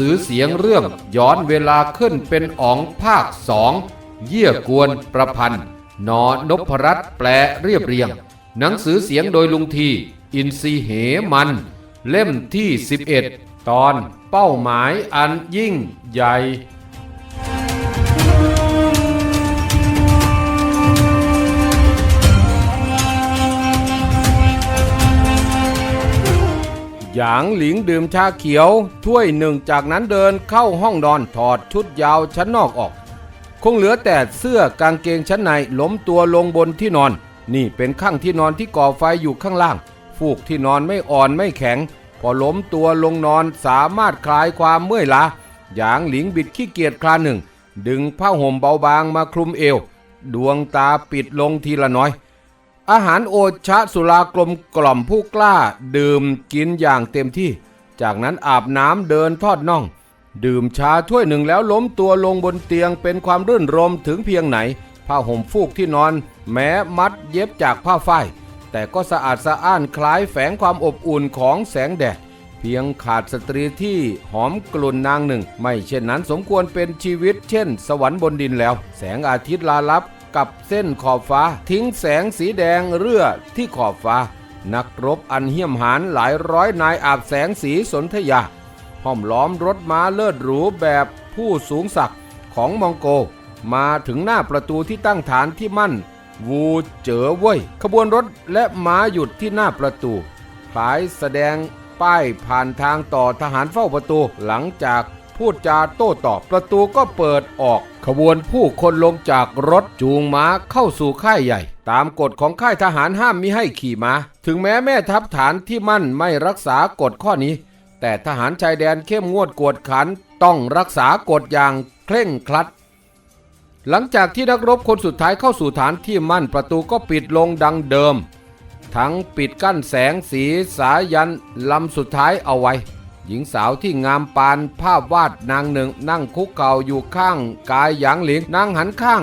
นังสือเสียงเรื่องย้อนเวลาขึ้นเป็นอ๋องภาคสองเยี่ยกวนประพันธ์นอนพรัตน์แปลเรียบเรียง หนังสือเสียงโดยลุงที อินซีเหมัน เล่มที่ 11 ตอนเป้าหมายอันยิ่งใหญ่ หยางหลิงดื่มชาเขียว ถ้วยหนึ่งจากนั้นเดินเข้าห้องนอนถอดชุดยาวชั้นนอกออก คงเหลือแต่เสื้อกางเกงชั้นในล้มตัวลงบนที่นอน นี่เป็นข้างที่นอนที่ก่อไฟอยู่ข้างล่าง ฟูกที่นอนไม่อ่อนไม่แข็ง พอล้มตัวลงนอนสามารถคลายความเมื่อยล้าหยางหลิงบิดขี้เกียจคลาหนึ่ง ดึงผ้าห่มเบาบางมาคลุมเอว ดวงตาปิดลงทีละน้อย อาหารโอชะสุรากลมกล่อมผู้กล้า ดื่มกินอย่างเต็มที่ จากนั้นอาบน้ำเดินทอดน่อง ดื่มชาถ้วยหนึ่งแล้วล้มตัวลงบนเตียงเป็นความรื่นรมถึงเพียงไหน ผ้าห่มฟูกที่นอน แม้มัดเย็บจากผ้าฝ้ายแต่ก็สะอาดสะอ้านคล้ายแฝงความอบอุ่นของแสงแดด เพียงขาดสตรีที่หอมกลุ่นนางหนึ่ง ไม่เช่นนั้นสมควรเป็นชีวิตเช่น สวรรค์บนดินแล้ว แสงอาทิตย์ลาลับ กับเส้นขอบฟ้า ทิ้งแสงสีแดงเรื่อที่ขอบฟ้า นักรบอันเหี้ยมหานหลายร้อยนายอาบแสงสีสนธยา ห้อมล้อมรถม้าเลิศหรูแบบผู้สูงศักดิ์ของมองโก มาถึงหน้าประตูที่ตั้งฐานที่มั่น วูเจ๋อเว้ย ขบวนรถและม้าหยุดที่หน้าประตูคล้ายแสดงป้ายผ่านทางต่อทหารเฝ้าประตูหลังจาก พูดจาโต้ตอบประตูก็เปิดออก ขบวนผู้คนลงจากรถจูงม้าเข้าสู่ค่ายใหญ่ ตามกฎของค่ายทหารห้ามมิให้ขี่ม้า ถึงแม้แม่ทัพฐานที่มั่นไม่รักษากฎข้อนี้ แต่ทหารชายแดนเข้มงวดกวดขันต้องรักษากฎอย่างเคร่งครัด หลังจากที่นักรบคนสุดท้ายเข้าสู่ฐานที่มั่นประตูก็ปิดลงดังเดิม ทั้งปิดกั้นแสงสีสายันลำสุดท้ายเอาไว้ หญิงสาวที่งามปานภาพวาดนางหนึ่งนั่งคุกเข่าอยู่ข้างกายหยางหลิงนางหันข้าง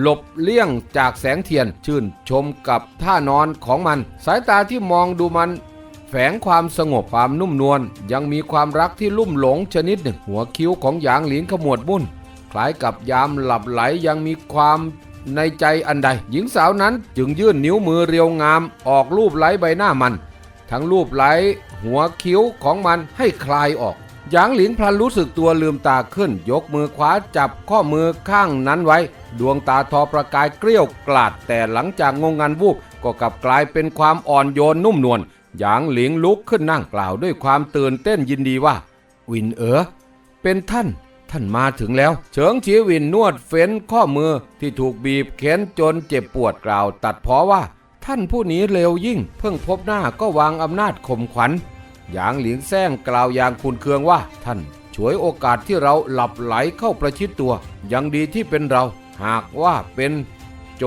หลบเลี่ยงจากแสงเทียนชื่นชมกับท่านอนของมัน สายตาที่มองดูมัน แฝงความสงบความนุ่มนวลยังมีความรักที่ลุ่มหลงชนิดหนึ่ง หัวคิ้วของหยางหลินขมวดมุ่น คล้ายกับยามหลับไหลยังมีความในใจอันใด หญิงสาวนั้นจึงยื่นนิ้วมือเรียวงามออกรูปไล้ใบหน้ามัน ทั้งรูปไหลหัวคิ้วของมันให้คลายออก หยางหลินพลันรู้สึกตัวลืมตาขึ้น ยกมือขวาจับข้อมือข้างนั้นไว้ ดวงตาทอประกายเกลี้ยวกลาด แต่หลังจากงงงันวูบก็กลับกลายเป็นความอ่อนโยนนุ่มนวลหยางหลิงลุกขึ้นนั่งกล่าวด้วยความตื่นเต้นยินดีว่า วินเอ๋อเป็นท่าน ท่านมาถึงแล้ว เฉิงฉีวินนวดเฟ้นข้อมือที่ถูกบีบเข็นจนเจ็บปวดกล่าว ตัดเพอว่า ท่านผู้นี้เร็วยิ่ง เพิ่งพบหน้าก็วางอำนาจข่มขวัญหยางหลิงแซงกล่าวอย่างคุนเคืองว่า ท่านฉวยโอกาสที่เราหลับไหลเข้าประชิดตัว ยังดีที่เป็นเรา หากว่าเป็นโจ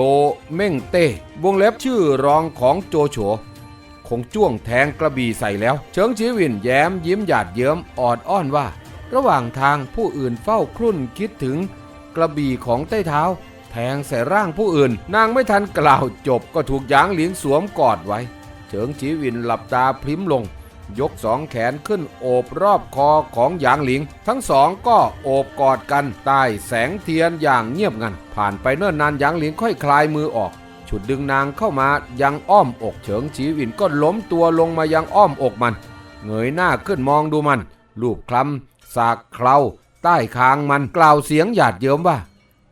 เม่งเต้วงเล็บชื่อรองของโจโฉคงจ้วงแทงกระบี่ใส่แล้ว เฉิงชีวินแย้มยิ้มหยาดเยิ้มออดอ้อนว่า ระหว่างทางผู้อื่นเฝ้าครุ่นคิดถึงกระบี่ของใต้เท้า ทงใส่ร่างผู้อื่น นางไม่ทันกล่าวจบก็ถูกหยางหลิงสวมกอดไว้เฉิงชีวินหลับตาพริ้มลง ยกสองแขนขึ้นโอบรอบคอของหยางหลิง ทั้งสองก็โอบกอดกันใต้แสงเทียนอย่างเงียบงัน ผ่านไปเนิ่นนานหยางหลิงค่อยคลายมือออกฉุดดึงนางเข้ามายังอ้อมอกเฉิงฉีวินก็ล้มตัวลงมายังอ้อมอกมัน เงยหน้าขึ้นมองดูมัน รูปคลำสากเคราใต้คางมันกล่าวเสียงหยาดเยิ้มว่า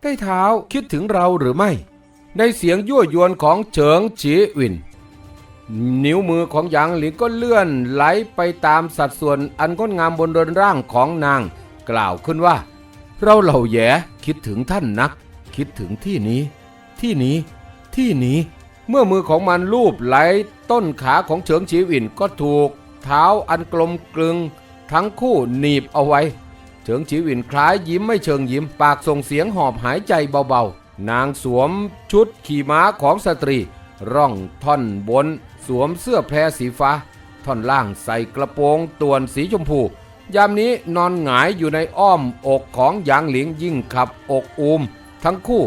ใต้เท้าคิดถึงเราหรือไม่ ในเสียงยั่วยวนของเฉิงฉีวิน นิ้วมือของหยางหลิงก็เลื่อนไหลไปตามสัดส่วนอันงดงามบนเรือนร่างของนาง กล่าวขึ้นว่า เราเหล่าแย่คิดถึงท่านนัก คิดถึงที่นี้ ที่นี้ ที่นี้ เมื่อมือของมันลูบไหลต้นขาของเฉิงฉีวินก็ถูก เท้าอันกลมกลึง ทั้งคู่หนีบเอาไว้ เฉิงฉีวินคล้ายยิ้มไม่เชิงยิ้ม ปากส่งเสียงหอบหายใจเบาๆ นางสวมชุดขี่ม้าของสตรี ร่องท่อนบน สวมเสื้อแพรสีฟ้า ท่อนล่างใส่กระโปรงต่วนสีชมพู ยามนี้นอนหงายอยู่ในอ้อมอกของหยางหลิงยิ่งขับอกอูมทั้งคู่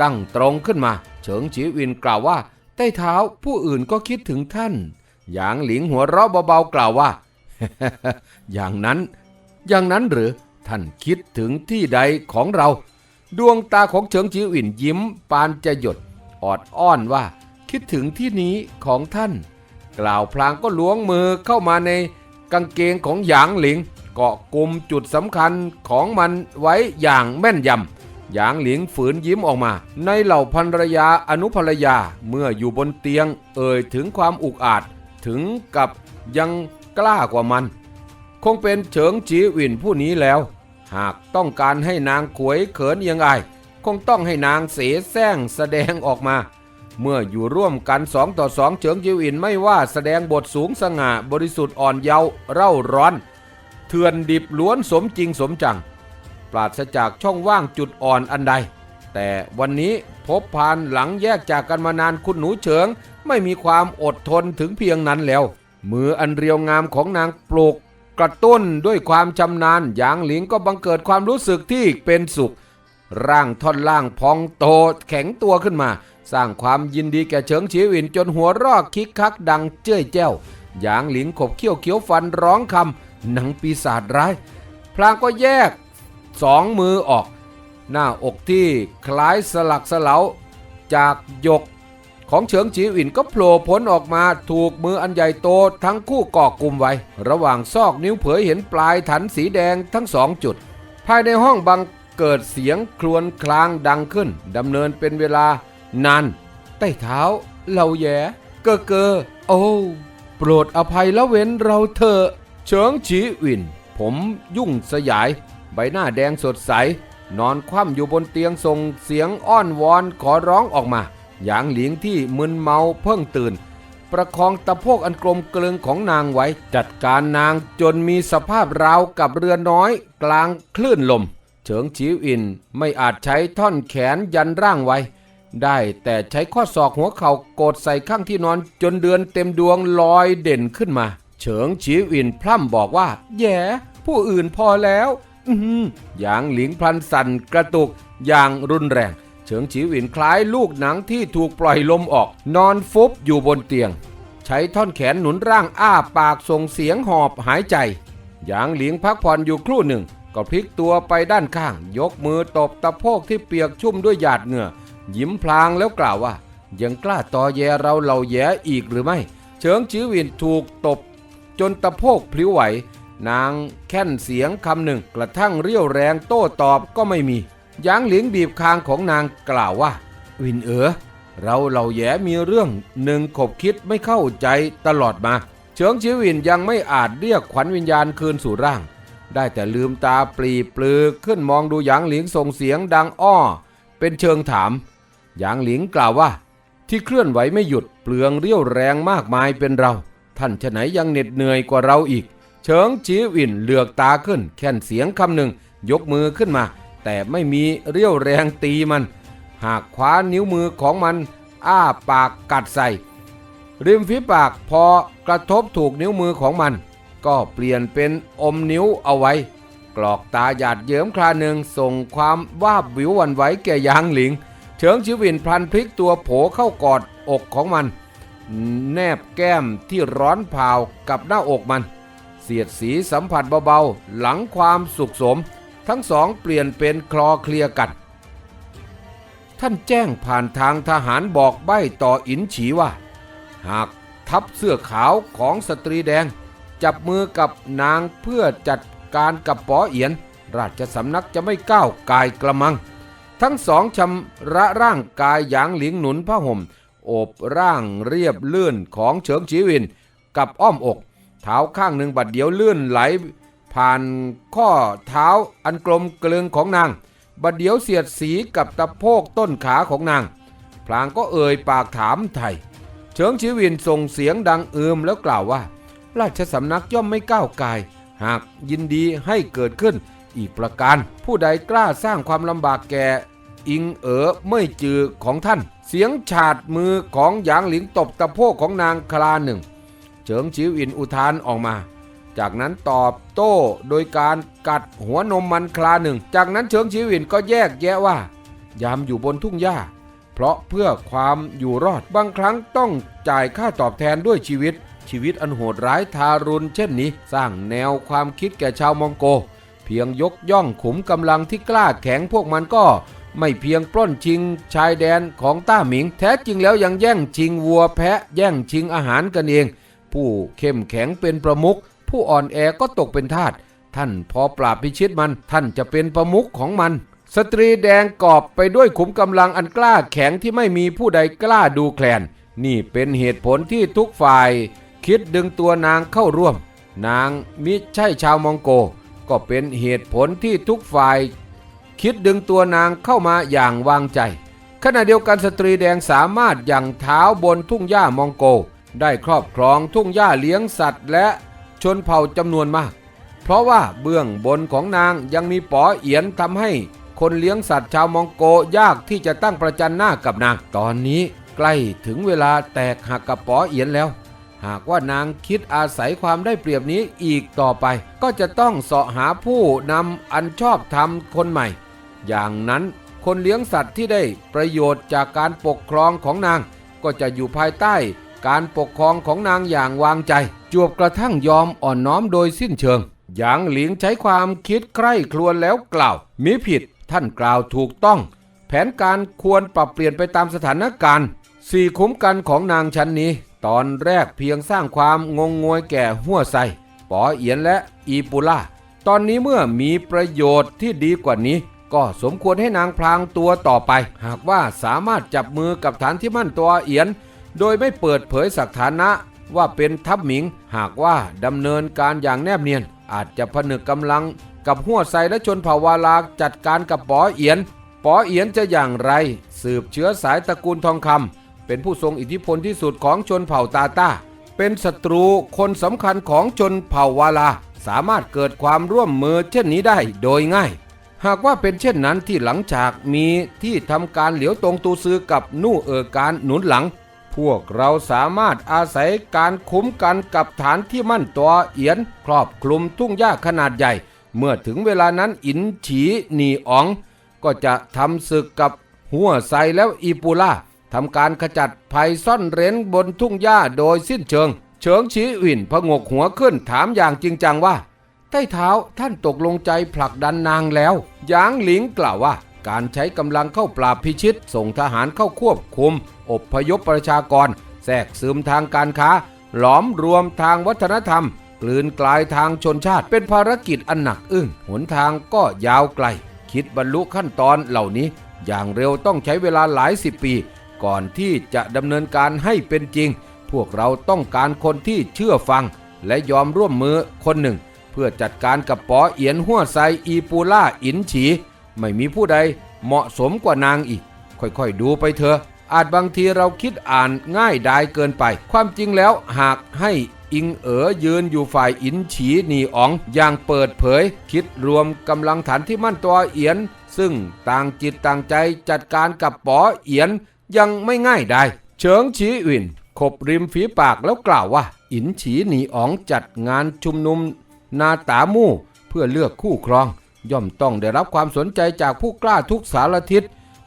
ตั้งตรงขึ้นมา เฉิงฉีวินกล่าวว่าใต้เท้าผู้อื่นก็คิดถึงท่าน หยางหลิงหัวเราะเบาๆกล่าวว่า อย่างนั้น อย่างนั้นหรือ ท่านคิดถึงที่ใดของเรา ดวงตาของเฉิงจิวอินยิ้มปานจะหยด ออดอ้อนว่า คิดถึงที่นี้ของท่าน กล่าวพลางก็ล้วงมือเข้ามาในกางเกงของหยางหลิง เกาะกลุ่มจุดสำคัญของมันไว้อย่างแม่นยำหยางหลิงฝืนยิ้มออกมา ในเหล่าภรรยาอนุภรรยาเมื่ออยู่บนเตียง เอ่ยถึงความอุกอาจถึงกับยังกล้ากว่ามัน คงเป็นเฉิงจีหวินผู้นี้แล้ว หากต้องการให้นางขวยเขินยังไงคงต้องให้นางเสแสร้งแสดงออกมา เมื่ออยู่ร่วมกันสองต่อสองเฉิงจีหวินไม่ว่าแสดงบทสูงสง่าบริสุทธิ์อ่อนเยาว์เร่าร้อน เถื่อนดิบล้วนสมจริงสมจัง ปราศจากช่องว่างจุดอ่อนอันใด แต่วันนี้พบพานหลังแยกจากกันมานานคุณหนูเฉิง ไม่มีความอดทนถึงเพียงนั้นแล้วมืออันเรียวงามของนางปลูก กระตุ้นด้วยความชำนาญหยางหลิงก็บังเกิดความรู้สึกที่เป็นสุข ร่างท่อนล่างพองโตแข็งตัวขึ้นมา สร้างความยินดีแก่เฉิงฉีวินจนหัวรอกคิกคักดังเจ้ยแจ้วหยางหลิงขบเขี้ยวเขี้ยวฟันร้องคำหนังปีศาจร้าย พลางก็แยกสองมือออก หน้าอกที่คล้ายสลักสลาจากหยก ของเฉิงจีอินก็โผล่พ้นออกมาถูกมืออันใหญ่โตทั้งคู่ก่อกลุ่มไว้ ระหว่างซอกนิ้วเผยเห็นปลายถันสีแดงทั้งสองจุด ภายในห้องบังเกิดเสียงครวญคลางดังขึ้นดำเนินเป็นเวลานานใต้เท้าเราแย่เกอเกอโอ้โปรดอภัยละเว้นเราเถอะเฉิงจีอิน ผมยุ่งสยาย ใบหน้าแดงสดใส นอนคว่ำอยู่บนเตียงส่งเสียงอ้อนวอนขอร้องออกมา หยางหลิงที่มึนเมาเพิ่งตื่น ประคองตะโพกอันกลมเกลึงของนางไว้ จัดการนางจนมีสภาพราวกับเรือน้อยกลางคลื่นลม เฉิงจิวอินไม่อาจใช้ท่อนแขนยันร่างไว้ ได้แต่ใช้ข้อศอกหัวเข่ากดใส่ข้างที่นอนจนเดือนเต็มดวงลอยเด่นขึ้นมา เฉิงฉีวินพร่ำบอกว่า แย่ผู้อื่นพอแล้ว อือหือหยางหลิงพลันสั่นกระตุกอย่างรุนแรง เฉิงฉีวินคล้ายลูกหนังที่ถูกปล่อยลมออก นอนฟุบอยู่บนเตียง ใช้ท่อนแขนหนุนร่างอ้าปากส่งเสียงหอบหายใจ หยางหลิงพักผ่อนอยู่ครู่หนึ่ง ก็พลิกตัวไปด้านข้าง ยกมือตบตะโพกที่เปียกชุ่มด้วยหยาดเหงื่อ ยิ้มพลางแล้วกล่าวว่า ยังกล้าตอแยเราเหล่าแย่อีกหรือไม่ เฉิงจื้อวินถูกตบ จนตะโพกพลิ้วไหว นางแค่นเสียงคำหนึ่งกระทั่งเรี่ยวแรงโต้ตอบก็ไม่มี ยางหลิงบีบคางของนางกล่าวว่า วินเอ๋อเราเหล่าแย่มีเรื่องหนึ่งขบคิดไม่เข้าใจตลอดมา เฉิงชิวินยังไม่อาจเรียกขวัญวิญญาณคืนสู่ร่าง ได้แต่ลืมตาปลีปลือขึ้นมองดูหยางหลิงส่งเสียงดังอ้อ เป็นเชิงถาม หยางหลิงกล่าวว่า ที่เคลื่อนไหวไม่หยุดเปลืองเรี่ยวแรงมากมายเป็นเรา ท่านฉะไหนยังเหน็ดเหนื่อยกว่าเราอีก เฉิงจีวินเหลือกตาขึ้น แค่นเสียงคำหนึ่งยกมือขึ้นมา แต่ไม่มีเรี่ยวแรงตีมัน หากคว้านิ้วมือของมัน อ้าปากกัดใส่ ริมฝีปากพอกระทบถูกนิ้วมือของมัน ก็เปลี่ยนเป็นอมนิ้วเอาไว้ กรอกตาหยาดเยิ้มคราหนึ่งส่งความวาบวิววันไหวแก่ยางหลิงเฉิงชิวินพลันพลิกตัวโผเข้ากอดอกของมัน แนบแก้มที่ร้อนเผากับหน้าอกมัน เสียดสีสัมผัสเบาๆ หลังความสุขสม ทั้งสองเปลี่ยนเป็นคลอเคลียกันท่านแจ้งผ่านทางทหารบอกใบ้ต่ออินฉีว่า หากทัพเสื้อขาวของสตรีแดง จับมือกับนางเพื่อจัดการกับป๋อเอียน ราชสำนักจะไม่ก้าวกายกระมัง ทั้งสองชำระร่างกายหยางหลิงหนุนผ้าห่มโอบร่างเรียบเลื่อนของเฉิงจีวิน กับอ้อมอกเท้าข้างหนึ่งบัดเดียวเลื่อนไหล ผ่านข้อเท้าอันกลมเกลึงของนางบัดเดียวเสียดสีกับตะโพกต้นขาของนาง พลางก็เอ่ยปากถามไทย เฉิงชีวินส่งเสียงดังเอืมแล้วกล่าวว่า ราชสำนักย่อมไม่ก้าวกายหากยินดีให้เกิดขึ้น อีกประการผู้ใดกล้าสร้างความลำบากแก่อิงเอ๋อไม่จือของท่าน เสียงฉาดมือของหยางหลิงตบตะโพกของนางคลาหนึ่ง เฉิงชิวอินอุทานออกมา จากนั้นตอบโต้โดยการกัดหัวนมมันคลาหนึ่ง จากนั้นเฉิงชิวอินก็แยกแยะว่า ยามอยู่บนทุ่งหญ้า เพราะเพื่อความอยู่รอดบางครั้งต้องจ่ายค่าตอบแทนด้วยชีวิต ชีวิตอันโหดร้ายทารุณเช่นนี้ สร้างแนวความคิดแก่ชาวมองโก เพียงยกย่องขุมกำลังที่กล้าแข็งพวกมันก็ไม่เพียงปล้นชิงชายแดนของต้าหมิง แท้จริงแล้วยังแย่งชิงวัวแพะ แย่งชิงอาหารกันเอง ผู้เข้มแข็งเป็นประมุข ผู้อ่อนแอก็ตกเป็นทาสท่านพอปราบพิชิตมัน ท่านจะเป็นประมุขของมัน สตรีแดงกอบไปด้วยขุมกำลังอันกล้าแข็งที่ไม่มีผู้ใดกล้าดูแคลน นี่เป็นเหตุผลที่ทุกฝ่าย คิดดึงตัวนางเข้าร่วม นางมิใช่ชาวมองโก ก็เป็นเหตุผลที่ทุกฝ่าย คิดดึงตัวนางเข้ามาอย่างวางใจ ขณะเดียวกันสตรีแดงสามารถย่างเท้าบนทุ่งหญ้ามองโก ได้ครอบครองทุ่งหญ้าเลี้ยงสัตว์และ ชนเผ่าจำนวนมาก เพราะว่าเบื้องบนของนางยังมีป๋อเอียนทำให้คนเลี้ยงสัตว์ชาวมองโกยากที่จะตั้งประจันหน้ากับนาง ตอนนี้ใกล้ถึงเวลาแตกหักกับป๋อเอียนแล้ว หากว่านางคิดอาศัยความได้เปรียบนี้อีกต่อไป ก็จะต้องเสาะหาผู้นำอันชอบธรรมคนใหม่ อย่างนั้นคนเลี้ยงสัตว์ที่ได้ประโยชน์จากการปกครองของนาง ก็จะอยู่ภายใต้ การปกครองของนางอย่างวางใจ จวบกระทั่งยอมอ่อนน้อมโดยสิ้นเชิงหยางหลิงใช้ความคิดใคร่ครวญแล้วกล่าวมิผิดท่านกล่าวถูกต้อง แผนการควรปรับเปลี่ยนไปตามสถานการณ์สี่คุ้มกันของนางชั้นนี้ ตอนแรกเพียงสร้างความงงงวยแก่หัวไซป๋อเอียนและอีปูล่าตอนนี้เมื่อมีประโยชน์ที่ดีกว่านี้ ก็สมควรให้นางพลางตัวต่อไป หากว่าสามารถจับมือกับฐานที่มั่นตัวเอียน โดยไม่เปิดเผยสถานะว่าเป็นทัพหมิง หากว่าดำเนินการอย่างแนบเนียน อาจจะผนึกกำลังกับหัวไซและชนเผ่าวาลาจัดการกับป๋อเอียนป๋อเอียนจะอย่างไร สืบเชื้อสายตระกูลทองคำเป็นผู้ทรงอิทธิพลที่สุดของชนเผ่าตาตาเป็นศัตรูคนสำคัญของชนเผ่าวาลา สามารถเกิดความร่วมมือเช่นนี้ได้โดยง่าย หากว่าเป็นเช่นนั้นที่หลังจากมีที่ทำการเหลียวตรงตูซือกับนู่เออการหนุนหลัง พวกเราสามารถอาศัยการคุ้มกันกับฐานที่มั่นตัวเอียน ครอบคลุมทุ่งหญ้าขนาดใหญ่ เมื่อถึงเวลานั้นอินฉีหนีอ๋อง ก็จะทำศึกกับหัวไซแล้วอีปูล่าทำการขจัดภัยซ่อนเร้นบนทุ่งหญ้าโดยสิ้นเชิง เฉิงชีอินพงกหัวขึ้นถามอย่างจริงจังว่า ใต้เท้าท่านตกลงใจผลักดันนางแล้ว ยางหลิงกล่าวว่า การใช้กำลังเข้าปราบพิชิต ส่งทหารเข้าควบคุม อบพยพประชากร แทรกซึมทางการค้า หลอมรวมทางวัฒนธรรม กลืนกลายทางชนชาติ เป็นภารกิจอันหนักอึ้ง หนทางก็ยาวไกล คิดบรรลุขั้นตอนเหล่านี้ อย่างเร็วต้องใช้เวลาหลายสิบปี ก่อนที่จะดำเนินการให้เป็นจริง พวกเราต้องการคนที่เชื่อฟัง และยอมร่วมมือคนหนึ่ง เพื่อจัดการกับป๋อเอียนหัวไซอีปูล่าอินฉี ไม่มีผู้ใดเหมาะสมกว่านางอีก ค่อยๆดูไปเถอะอาจบางทีเราคิดอ่านง่ายดายเกินไป ความจริงแล้วหากให้อิงเอ๋อยืนอยู่ฝ่ายอินฉีหนีอ๋อง อย่างเปิดเผย คิดรวมกำลังฐานที่มั่นตัวเอียน ซึ่งต่างจิตต่างใจจัดการกับป๋อเอียนยังไม่ง่ายได้ เฉิงฉีอินขบริมฝีปากแล้วกล่าวว่า อินฉีหนีอ๋องจัดงานชุมนุมนาตามู่เพื่อเลือกคู่ครอง ย่อมต้องได้รับความสนใจจากผู้กล้าทุกสารทิศ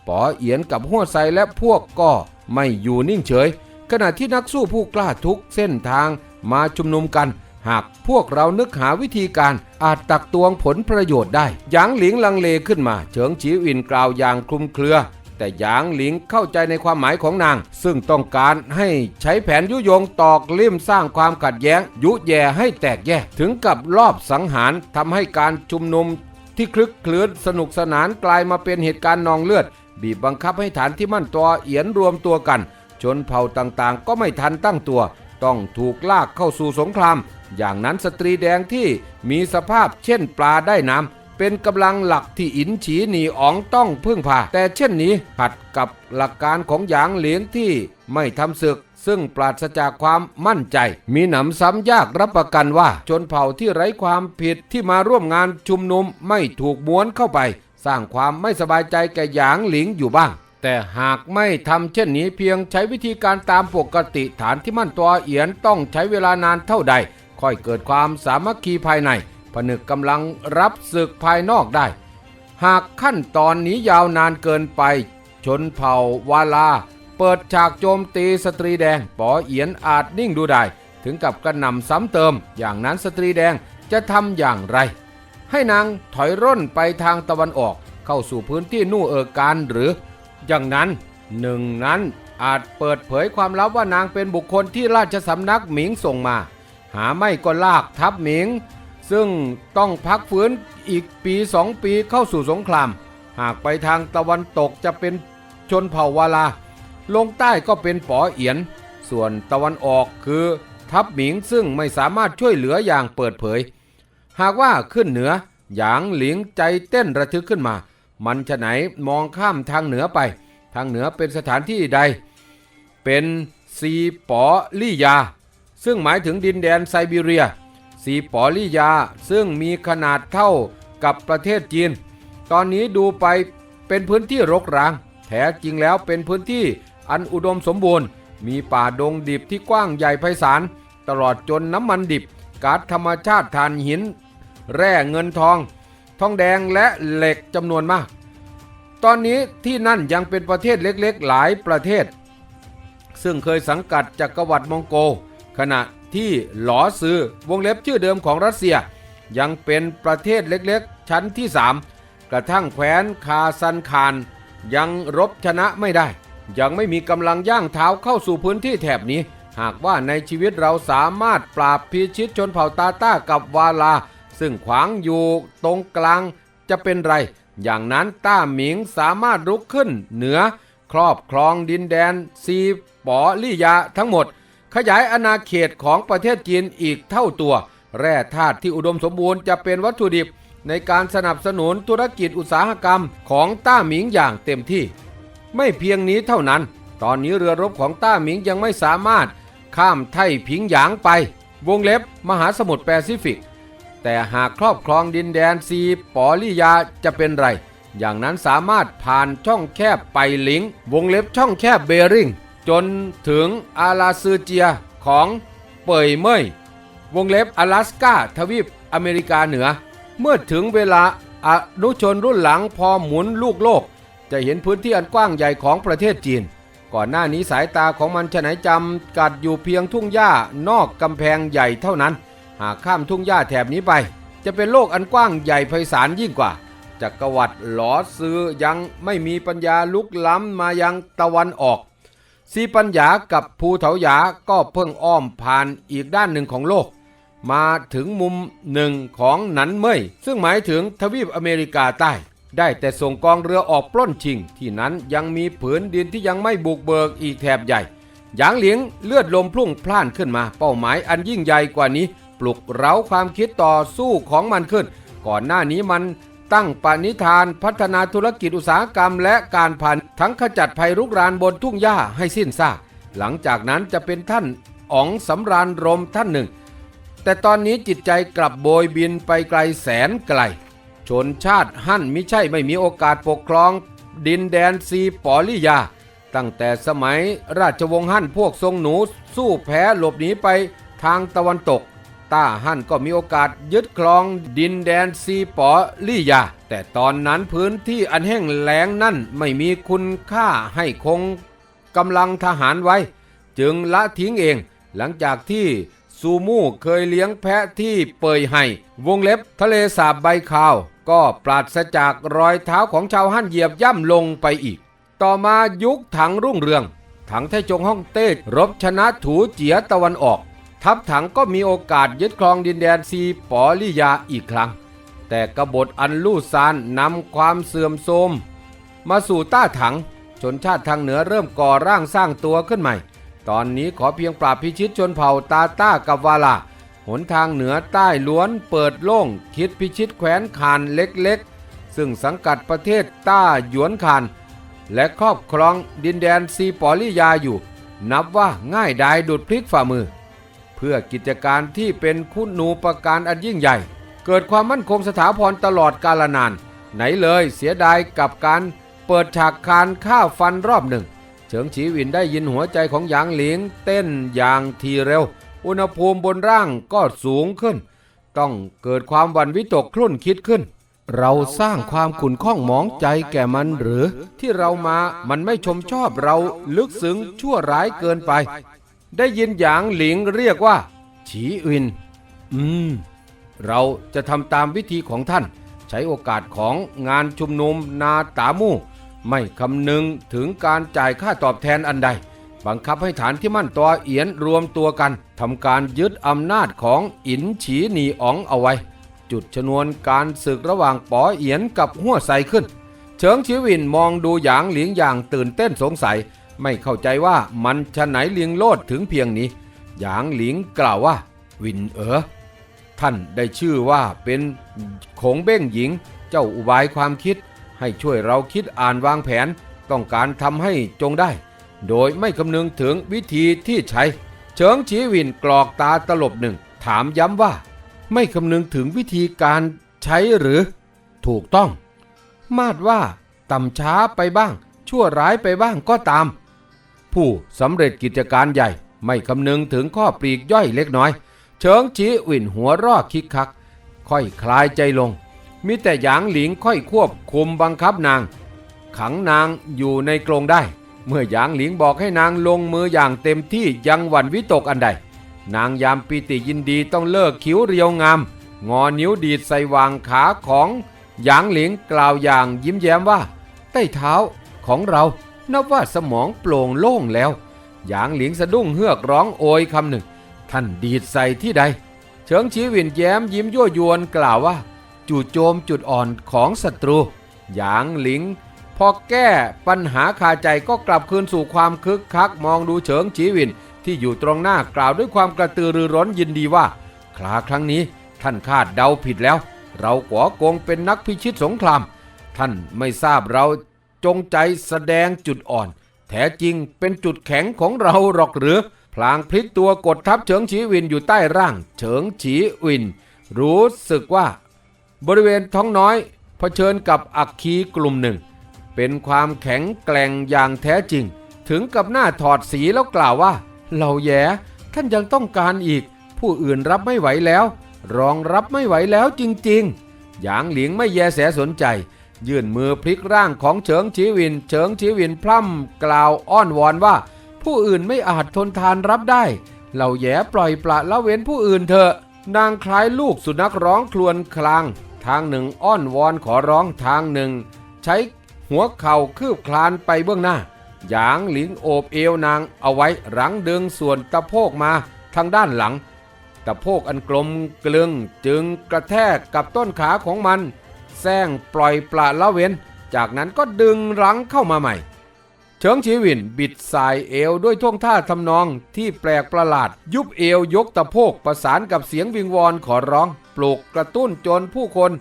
ป๋อเอียนกับหัวไซและพวกก็ไม่อยู่นิ่งเฉย ขณะที่นักสู้ผู้กล้าทุกเส้นทางมาชุมนุมกัน หากพวกเรานึกหาวิธีการอาจตักตวงผลประโยชน์ได้หยางหลิงลังเลขึ้นมา เฉิงฉีวินกล่าวอย่างคลุมเครือ แต่หยางหลิงเข้าใจในความหมายของนาง ซึ่งต้องการให้ใช้แผนยุยงตอกลิ่มสร้างความขัดแย้ง ยุแย่ให้แตกแยกถึงกับรอบสังหารทำให้การชุมนุม ที่คลึกคลื้นสนุกสนานกลายมาเป็นเหตุการณ์นองเลือด บีบบังคับให้ฐานที่มั่นตัวเอียนรวมตัวกัน ชนเผ่าต่างๆ ก็ไม่ทันตั้งตัว ต้องถูกลากเข้าสู่สงคราม อย่างนั้นสตรีแดงที่มีสภาพเช่นปลาได้น้ำเป็นกำลังหลักที่อินฉีหนีอ๋องต้องพึ่งพาแต่เช่นนี้ขัดกับหลักการของหยางเหลียงที่ไม่ทำศึก ซึ่งปราศจากความมั่นใจ มีหนำซ้ำยากรับประกันว่า ชนเผ่าที่ไร้ความผิดที่มาร่วมงานชุมนุมไม่ถูกม้วนเข้าไป สร้างความไม่สบายใจแก่หยางหลิงอยู่บ้าง แต่หากไม่ทำเช่นนี้เพียงใช้วิธีการตามปกติฐานที่มั่นตัวเอียนต้องใช้เวลานานเท่าใด ค่อยเกิดความสามัคคีภายใน ผนึกกำลังรับศึกภายนอกได้ หากขั้นตอนนี้ยาวนานเกินไป ชนเผ่าวาลา เปิดฉากโจมตีสตรีแดงป๋อเอียนอาจนิ่งดูได้ ถึงกับกระหน่ำซ้ำเติม อย่างนั้นสตรีแดงจะทำอย่างไร ให้นางถอยร่นไปทางตะวันออก เข้าสู่พื้นที่นู่เออการหรือ อย่างนั้นหนึ่งนั้นอาจเปิดเผยความลับว่านางเป็นบุคคลที่ราชสำนักหมิงส่งมา หาไม่ก็ลากทัพหมิง ซึ่งต้องพักฟื้นอีกปีสองปีเข้าสู่สงคราม หากไปทางตะวันตกจะเป็นชนเผ่าวาลา ลงใต้ก็เป็นป๋อเอียน ส่วนตะวันออกคือทัพหมิงซึ่งไม่สามารถช่วยเหลืออย่างเปิดเผย หากว่าขึ้นเหนือหยางหลิงใจเต้นระทึกขึ้นมา มันฉะไหนมองข้ามทางเหนือไป ทางเหนือเป็นสถานที่ใด เป็นซีปอลี่ยา ซึ่งหมายถึงดินแดนไซบีเรีย ซีปอลี่ยาซึ่งมีขนาดเท่ากับประเทศจีน ตอนนี้ดูไปเป็นพื้นที่รกร้าง แท้จริงแล้วเป็นพื้นที่ อันอุดมสมบูรณ์ มีป่าดงดิบที่กว้างใหญ่ไพศาล ตลอดจนน้ำมันดิบก๊าซธรรมชาติถ่านหิน แร่เงินทอง ทองแดงและเหล็กจำนวนมาก ตอนนี้ที่นั่นยังเป็นประเทศเล็กๆ หลายประเทศ ซึ่งเคยสังกัดจักรวรรดิมองโก ขณะที่หลอซือวงเล็บชื่อเดิมของรัสเซีย ยังเป็นประเทศเล็กๆ ชั้นที่ 3 กระทั่งแคว้นคาซันคานยังรบชนะไม่ได้ ยังไม่มีกำลังย่างเท้าเข้าสู่พื้นที่แถบนี้ หากว่าในชีวิตเราสามารถปราบพิชิตชนเผ่าตาต้ากับวาลา ซึ่งขวางอยู่ตรงกลางจะเป็นไร อย่างนั้นต้าหมิงสามารถรุกขึ้นเหนือ ครอบครองดินแดน ซีปอลี่ยาทั้งหมด ขยายอาณาเขตของประเทศจีนอีกเท่าตัว แร่ธาตุที่อุดมสมบูรณ์จะเป็นวัตถุดิบในการสนับสนุนธุรกิจอุตสาหกรรมของต้าหมิงอย่างเต็มที่ ไม่เพียงนี้เท่านั้น ตอนนี้เรือรบของต้าหมิงยังไม่สามารถข้ามไท่ผิงหยางไป วงเล็บมหาสมุทรแปซิฟิก แต่หากครอบครองดินแดนซีปอลิยาจะเป็นไร อย่างนั้นสามารถผ่านช่องแคบไปลิงวงเล็บช่องแคบเบริงจนถึงอาลาซือเจียของเปยเมยวงเล็บ阿拉สกาทวีปอเมริกาเหนือ เมื่อถึงเวลาอนุชนรุ่นหลังพอหมุนลูกโลก จะเห็นพื้นที่อันกว้างใหญ่ของประเทศจีน ก่อนหน้านี้สายตาของมันฉะไหนจำกัดอยู่เพียงทุ่งหญ้านอกกำแพงใหญ่เท่านั้น หากข้ามทุ่งหญ้าแถบนี้ไป จะเป็นโลกอันกว้างใหญ่ไพศาลยิ่งกว่าจักรวรรดิหลอซื้อยังไม่มีปัญญาลุกล้ำมายังตะวันออกซีปัญญากับภูเถาหยาก็เพิ่งอ้อมผ่านอีกด้านหนึ่งของโลก มาถึงมุมหนึ่งของหนันเมยซึ่งหมายถึงทวีปอเมริกาใต้ ได้แต่ส่งกองเรือออกปล้นชิง ที่นั้นยังมีผืนดินที่ยังไม่บุกเบิกอีกแถบใหญ่หยางเหลียงเลือดลมพลุ่งพล่านขึ้นมา เป้าหมายอันยิ่งใหญ่กว่านี้ ปลุกเร้าความคิดต่อสู้ของมันขึ้น ก่อนหน้านี้มันตั้งปณิธานพัฒนาธุรกิจอุตสาหกรรมและการพันทั้งขจัดภัยรุกรานบนทุ่งหญ้าให้สิ้นซากหลังจากนั้นจะเป็นท่านอ๋องสำราญรมท่านหนึ่ง แต่ตอนนี้จิตใจกลับโบยบินไปไกลแสนไกล ชนชาติฮั่นมิใช่ไม่มีโอกาสปกครอง ดินแดนซีปอลิยา ตั้งแต่สมัยราชวงศ์ฮั่นพวกทรงหนูสู้แพ้หลบหนีไปทางตะวันตก ต้าฮั่นก็มีโอกาสยึดครองดินแดนซีปอลี่ยา แต่ตอนนั้นพื้นที่อันแห้งแล้งนั่นไม่มีคุณค่าให้คงกำลังทหารไว้ จึงละทิ้งเองหลังจากที่ซูมูเคยเลี้ยงแพะที่เปยให้วงเล็บทะเลสาบใบขาว ก็ปราศจากรอยเท้าของชาวฮั่นเหยียบย่ำลงไปอีก ต่อมายุคถังรุ่งเรือง ถังไทจงฮ่องเต้รบชนะถูเจียตะวันออก ทัพถังก็มีโอกาสยึดครองดินแดนซีปอลิยาอีกครั้ง แต่กบฏอันลู่ซานนำความเสื่อมโทรมมาสู่ต้าถังชนชาติทางเหนือเริ่มก่อร่างสร้างตัวขึ้นใหม่ ตอนนี้ขอเพียงปราบพิชิตชนเผ่าตาต้ากับวาลา หนทางเหนือใต้ล้วนเปิดโล่งคิดพิชิตแคว้นคานเล็กๆ ซึ่งสังกัดประเทศต้าหยวนคานและครอบครองดินแดนซีปอลิยาอยู่ นับว่าง่ายดายดุดพลิกฝ่ามือ เพื่อกิจการที่เป็นคุณูปการอันยิ่งใหญ่ เกิดความมั่นคงสถาพรตลอดกาลนาน ไหนเลยเสียดายกับการเปิดฉากคานฆ่าฟันรอบหนึ่ง เฉิงฉีวินได้ยินหัวใจของหยางหลิงเต้นอย่างทีเร็ว อุณหภูมิบนร่างก็สูงขึ้น ต้องเกิดความวันวิตกครุ่นคิดขึ้น เราสร้างความขุ่นข้องหมองใจแก่มันหรือที่เรามามันไม่ชมชอบเราลึกซึ้งชั่วร้ายเกินไป ได้ยินหยางหลิงเรียกว่า ฉีอิน อืม เราจะทำตามวิธีของท่าน ใช้โอกาสของงานชุมนุมนาตามู่ ไม่คำนึงถึงการจ่ายค่าตอบแทนอันใด บังคับให้ฐานที่มั่นตอเอียนรวมตัวกันทำการยึดอำนาจของอินฉีหนีอ๋องเอาไว้ จุดชนวนการศึกระหว่างป๋อเอียนกับหัวใสขึ้น เฉิงชีวินมองดูหยางหลิงอย่างตื่นเต้นสงสัย ไม่เข้าใจว่ามันชะไหนเลียงโลดถึงเพียงนี้ หยางหลิงกล่าวว่า วินเอ๋อท่านได้ชื่อว่าเป็นขงเบ้งหญิง เจ้าอุบายความคิด ให้ช่วยเราคิดอ่านวางแผน ต้องการทำให้จงได้ โดยไม่คำนึงถึงวิธีที่ใช้ เฉิงชีวินกรอกตาตลบหนึ่ง ถามย้ำว่า ไม่คำนึงถึงวิธีการใช้หรือ ถูกต้อง มาดว่าต่ำช้าไปบ้าง ชั่วร้ายไปบ้างก็ตาม ผู้สำเร็จกิจการใหญ่ ไม่คำนึงถึงข้อปลีกย่อยเล็กน้อย เฉิงจีวินหัวรอกคิกคัก ค่อยคลายใจลงมีแต่หยางหลิงค่อยควบคุมบังคับนาง ขังนางอยู่ในกรงได้ เมื่อหยางหลิงบอกให้นางลงมืออย่างเต็มที่ยังหวั่นวิตกอันใด นางยามปีติยินดีต้องเลิกคิ้วเรียวงาม งอนิ้วดีดใส่วางขาของหยางหลิงกล่าวอย่างยิ้มแย้มว่า ใต้เท้าของเรานับว่าสมองโปร่งโล่งแล้ว หยางหลิงสะดุ้งเฮือกร้องโอยคำหนึ่ง ท่านดีดใส่ที่ใด เฉิงชีวินแย้มยิ้มยั่วยวนกล่าวว่า จู่โจมจุดอ่อนของศัตรู หยางหลิง พอแก้ปัญหาคาใจก็กลับคืนสู่ความคึกคักมองดูเฉิงชีวิน ที่อยู่ตรงหน้ากล่าวด้วยความกระตือรือร้นยินดีว่า คลาครั้งนี้ท่านคาดเดาผิดแล้ว เรากัวกงเป็นนักพิชิตสงคราม ท่านไม่ทราบเราจงใจแสดงจุดอ่อน แท้จริงเป็นจุดแข็งของเราหรอกหรือ พลางพลิกตัวกดทับเฉิงฉีวินอยู่ใต้ร่าง เฉิงฉีวิน รู้สึกว่า บริเวณท้องน้อยเผชิญกับอักคีกลุ่มหนึ่ง เป็นความแข็งแกร่งอย่างแท้จริง ถึงกับหน้าถอดสีแล้วกล่าวว่าเหล่าแย่ท่านยังต้องการอีก ผู้อื่นรับไม่ไหวแล้ว รองรับไม่ไหวแล้วจริงๆ หยางหลิงไม่แยแสสนใจ ยื่นมือพลิกร่างของเฉิงชีวิน เฉิงชีวินพร่ำกล่าวอ้อนวอนว่า ผู้อื่นไม่อาจทนทานรับได้ เหล่าแย่ปล่อยปละละเว้นผู้อื่นเถอะนางคล้ายลูกสุนัขร้องครวญคราง ทางหนึ่งอ้อนวอนขอร้องทางหนึ่ง ใช้ หัวเข่าคืบคลานไปเบื้องหน้า หยางหลิงโอบเอวนางเอาไว้หลังดึงส่วนตะโพกมาทางด้านหลัง ตะโพกอันกลมกลึงจึงกระแทกกับต้นขาของมันแซงปล่อยปละละเว้น จากนั้นก็ดึงรั้งเข้ามาใหม่ เฉิงชีวินบิดสายเอวด้วยท่วงท่าทำนองที่แปลกประหลาด ยุบเอวยกตะโพกประสานกับเสียงวิงวอนขอร้อง ปลุกกระตุ้นจนผู้คน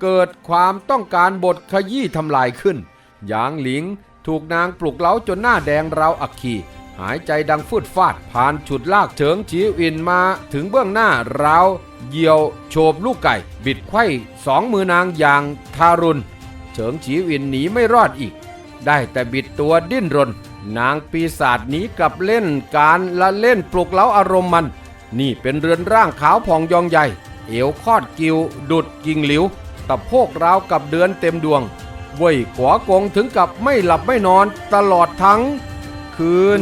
เกิดความต้องการบทขยี้ทำลายขึ้น หยางหลิงถูกนางปลุกเล้าจนหน้าแดงราวอักขี หายใจดังฟืดฟาด ผ่านฉุดลากเฉิงชีวินมาถึงเบื้องหน้าราวเยี่ยวโฉบลูกไก่ บิดไขว้สองมือนางอย่างทารุณ เฉิงฉีวินหนีไม่รอดอีก ได้แต่บิดตัวดิ้นรน นางปีศาจหนีกลับเล่นการละเล่นปลุกเล้าอารมณ์มัน นี่เป็นเรือนร่างขาวผ่องยองใหญ่ เอวคอดกิวดุดกิ่งหลิว ตะโพกราวกับเดือนเต็มดวงเว่ยขวากงถึงกับไม่หลับไม่นอนตลอดทั้งคืน